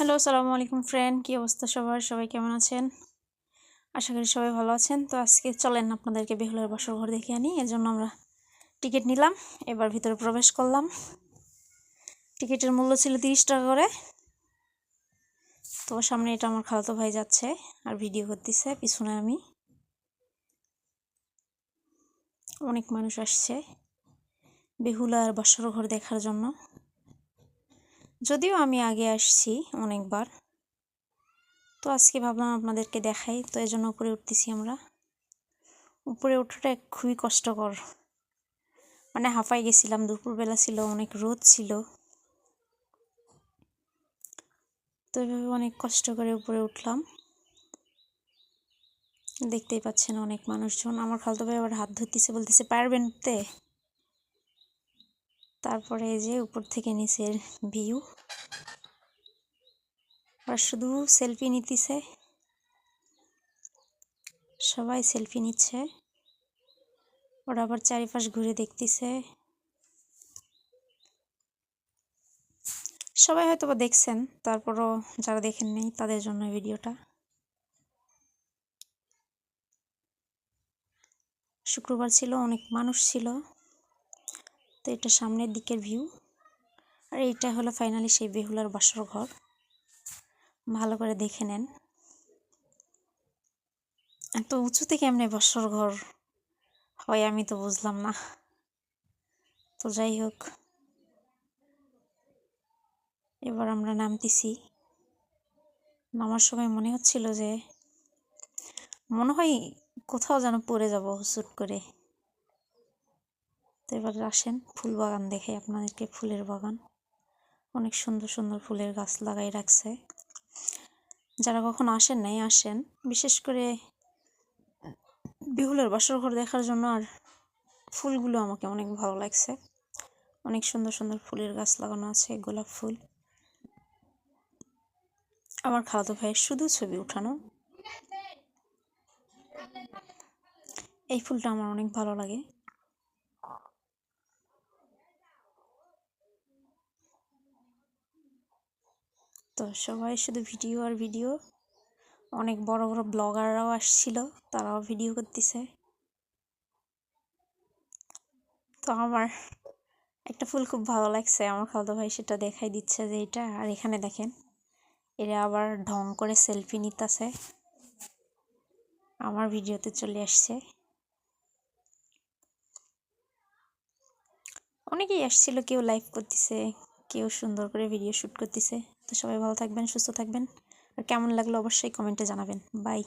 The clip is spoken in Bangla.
হ্যালো, আসসালামু আলাইকুম ফ্রেন্ড কী অবস্থা সবার? সবাই কেমন আছেন? আশা করি সবাই ভালো আছেন। তো আজকে চলেন আপনাদেরকে বেহুলার বসর ঘর দেখে আনি। এর জন্য আমরা টিকিট নিলাম। এবার ভিতরে প্রবেশ করলাম। টিকিটের মূল্য ছিল তিরিশ টাকা করে। তো সামনে এটা আমার খালাতো ভাই যাচ্ছে আর ভিডিও করতেছে, পিছনে আমি। অনেক মানুষ আসছে বেহুলার বসর ঘর দেখার জন্য। যদিও আমি আগে আসছি অনেকবার। তো আজকে ভাবলাম আপনাদেরকে দেখাই, তো এই জন্য উপরে উঠতেছি আমরা। উপরে ওঠাটা খুবই কষ্টকর। মানে হাঁপাই গেছিলাম, দুপুরবেলা ছিল, অনেক রোদ ছিল। তো এভাবে অনেক কষ্ট করে উপরে উঠলাম। দেখতেই পাচ্ছেন অনেক মানুষজন। আমার খালতো ভাই আবার হাত ধরতেছে, বলতেছে, পারবেন উঠতে তারপরে এই যে উপর থেকে নিচের ভিউ আর শুধু সেলফি নিতেছে। সবাই সেলফি নিচ্ছে। ওরা আবার চারিপাশ ঘুরে দেখতেছে। সবাই হয়তো বা দেখছেন, তারপরও যারা দেখেন নেই, তাদের জন্য ভিডিওটা। শুক্রবার ছিল, অনেক মানুষ ছিল। তো এটা সামনের দিকের ভিউ আর এইটা হলো ফাইনালি সেই বেহুলার বাসর ঘর। ভালো করে দেখে নেন। এত উঁচুতে কেমনে বাসর ঘর হয় আমি তো বুঝলাম না। তো যাই হোক। এবার আমরা নামতেছি। নামার সময় মনে হচ্ছিল যে মনে হয় কোথাও যেন পড়ে যাব শ্যুট করে। তো এবার আসেন ফুল বাগান দেখে আপনাদেরকে ফুলের বাগান। অনেক সুন্দর সুন্দর ফুলের গাছ লাগাই রাখছে। যারা কখনো আসেন নাই, আসেন। বিশেষ করে বিহুলের বাসর ঘর দেখার জন্য আর ফুলগুলো আমাকে অনেক ভালো লাগছে। অনেক সুন্দর সুন্দর ফুলের গাছ লাগানো আছে, গোলাপ ফুল। আমার খালাতো ভাইয়ের শুধু ছবি উঠানো। এই ফুলটা আমার অনেক ভালো লাগে। তো সবাই শুধু ভিডিও আর ভিডিও। অনেক বড় বড় ব্লগাররাও আসছিল, তারাও ভিডিও করতেছে। তো আমার একটা ফুল খুব ভালো লাগছে, আমার খালতো ভাই সেটা দেখাই দিচ্ছে যে এটা। আর এখানে দেখেন, এরা আবার ঢং করে সেলফি নিতেছে। আমার ভিডিওতে চলে আসছে। অনেকেই আসছিল, কেউ লাইভ করতেছে কেউ সুন্দর করে ভিডিও শ্যুট করতেছে। তো সবাই ভালো থাকবেন, সুস্থ থাকবেন। আর কেমন লাগল অবশ্যই কমেন্টে জানাবেন। বাই